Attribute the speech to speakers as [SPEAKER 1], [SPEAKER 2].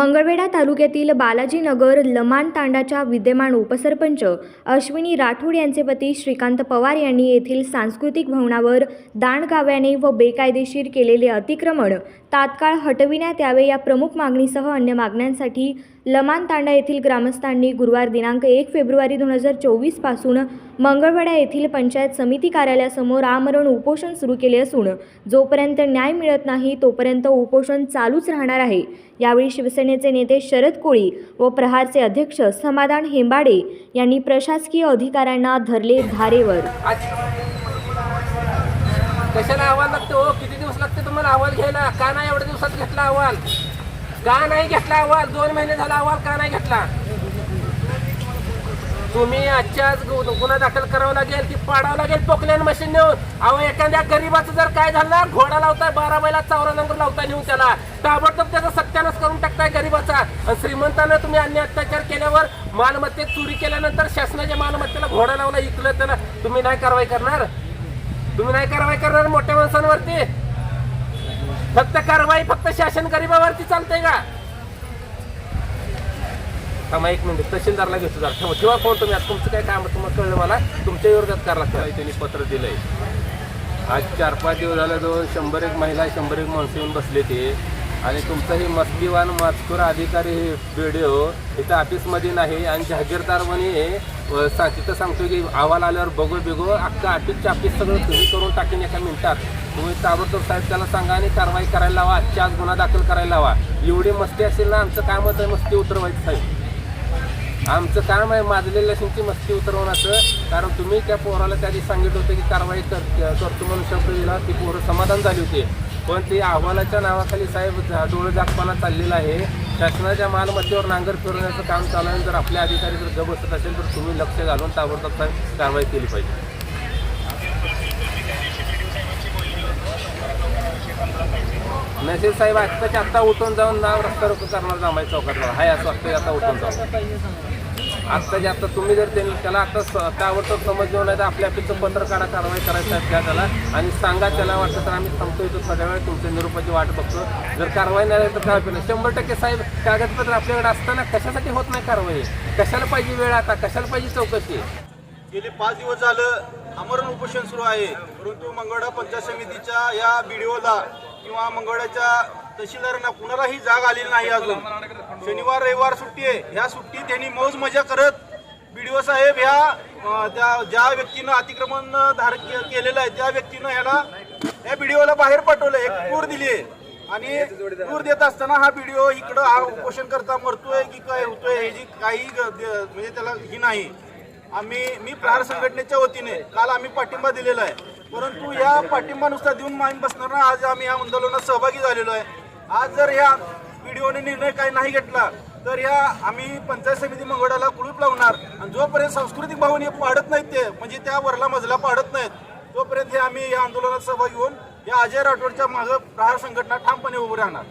[SPEAKER 1] मंगळवेढा तालुक्यातील बालाजीनगर लमान तांडाच्या विद्यमान उपसरपंच अश्विनी राठोड यांचे पती श्रीकांत पवार यांनी येथील सांस्कृतिक भवनावर दांडगाव्याने व बेकायदेशीर केलेले अतिक्रमण तात्काळ हटविण्यात यावे या प्रमुख मागणीसह अन्य मागण्यांसाठी लमान तांडा येथील ग्रामस्थांनी गुरुवार दिनांक एक फेब्रुवारी दोन हजार चोवीसपासून मंगळवाड्या येथील पंचायत समिती कार्यालयासमोर आमरण उपोषण सुरू केले असून जोपर्यंत न्याय मिळत नाही तोपर्यंत उपोषण चालूच राहणार आहे. यावेळी शिवसेनेचे नेते शरद कोळी व प्रहारचे अध्यक्ष समाधान हेंबाडे यांनी प्रशासकीय अधिकाऱ्यांना धरले धारेवर.
[SPEAKER 2] कशाला अहवाल लागतो? हो किती दिवस लागते तुम्हाला अहवाल घ्यायला? का नाही एवढ्या दिवसात घेतला अहवाल का नाही घेतला अहवाल दोन महिने झाला अहवाल का नाही घेतला? तुम्ही आजच्याच गु- गुन्हा दाखल करावा लागेल ती पाडावं लागेल पोकल्यान मशीन नेऊन. अहो एखाद्या गरीबाचं जर काय झालं घोडा लावताय बारा बैला चौरा नंबर लावताय नेऊन त्याला. ताबडतोब त्याचा सत्यानाश करून टाकताय गरीबाचा. श्रीमंतानं तुम्ही अन्य अत्याचार केल्यावर मालमत्तेत चोरी केल्यानंतर शासनाच्या मालमत्तेला घोडा लावला इकलं त्याला. तुम्ही नाही कारवाई करणार? तुम्ही नाही कारवाई करणार मोठ्या माणसांवरती. फक्त कारवाई फक्त शासन गरीबावरती चालतंय का? थांबा एक मिनिट तहसीलदारला घेतो जरा. ठेवा ठेवा फोन तुम्ही. आज तुमचं काय काम तुम्हाला कळलं मला. तुमच्या विरोधात करायला लागतं. त्यांनी पत्र दिलंय. आज चार पाच दिवस झालं जवळ शंभर एक महिला शंभर एक माणसं येऊन बसले ते. आणि तुमचं हे मस्तीवान मजकूर अधिकारी हे व्हिडिओ इथं ऑफिसमध्ये नाही आणि जहागीरदार म्हणे तिथं सांगतो की अहवाल आल्यावर बघू बिगो अख्खं ऑफिसच्या ऑफिस सगळं तुम्ही करून टाकीन एका मिनिटात. तुम्ही ताबडतोब साहेब त्याला सांगा आणि कारवाई करायला लावा. आजच्या आज गुन्हा दाखल करायला लावा. एवढी मस्ती असेल ना आमचं कामच आहे मस्ती उतरवायचं साहेब. आमचं काम आहे माजलेल्या शिंची मस्ती उतरवण्याचं. कारण तुम्ही त्या पोराला त्या दिवशी सांगितलं होतं की कारवाई कर करतो म्हणून शब्द दिला. ती पोरं समाधान झाली होती. पण ते अहवालाच्या नावाखाली साहेब डोळं डोळे जागपणा चाललेला आहे. शासनाच्या मालमत्तेवर नांगर फिरवण्याचं काम चालू आहे जर आपले अधिकारी जर गप बसत असेल तर तुम्ही लक्ष घालून ताबडतोब कारवाई केली पाहिजे. मेसेज साहेब आत्ताच्या आत्ता उठून जाऊन नाव रस्ता रोको करणार जांभाई चौकात हाय असं वाटतं आता उठून जाऊ आत्ताच्या आत्ता तुम्ही जर त्यांनी त्याला आता त्यावर ताबडतोब समज घेऊन नाही तर आपल्या आपलं पत्र काढा कारवाई करायचं आहे त्या त्याला. आणि सांगा त्याला वाटतं तर आम्ही थांबतो इथं थोड्या वेळ तुमच्या निरूपाची वाट बघतो जर कारवाई नाही तर काय होईल? शंभर टक्के साहेब कागदपत्र आपल्याकडे असताना कशासाठी होत नाही कारवाई? कशाला पाहिजे वेळ आता? कशाला पाहिजे चौकशी?
[SPEAKER 3] गेले पाच दिवस झालं आमरण उपोषण सुरू आहे. परंतु मंगळा पंचायत समितीच्या या बीडीओला किंवा मंगळाच्या तहसीलदारांना कुणालाही जाग आलेली नाही अजून. शनिवार रविवार सुट्टी आहे. ह्या सुट्टीत त्यांनी मौज मजा करत बी डी ओ साहेब ह्या त्या ज्या व्यक्तीनं अतिक्रमण धारक के- केलेलं आहे त्या व्यक्तीनं ह्याला या बीडीओला बाहेर पाठवलं एक पूर दिली आहे. आणि पूर देत असताना हा व्हिडिओ इकडं हा उपोषण करता मरतोय की काय होतोय ह्याची काही ग- म्हणजे त्याला ही नाही. आम्ही मी प्रहार संघटनेच्या वतीने काल आम्ही पाठिंबा दिलेला आहे. परंतु या पाठिंबा नुसता देऊन माहीम बसणार ना आज आम्ही या आंदोलनात सहभागी झालेलो आहे. आज जर या व्हिडिओने निर्णय काही नाही घेतला तर या आम्ही पंचायत समिती मंगळाला कुळूप लावणार. आणि जोपर्यंत सांस्कृतिक भावने पाडत नाहीत ते म्हणजे त्या वरला मजला पाडत नाहीत तोपर्यंत हे आम्ही या आंदोलनात सहभागी होऊन या अजय राठोडच्या मागं प्रहार संघटना ठामपणे उभं राहणार.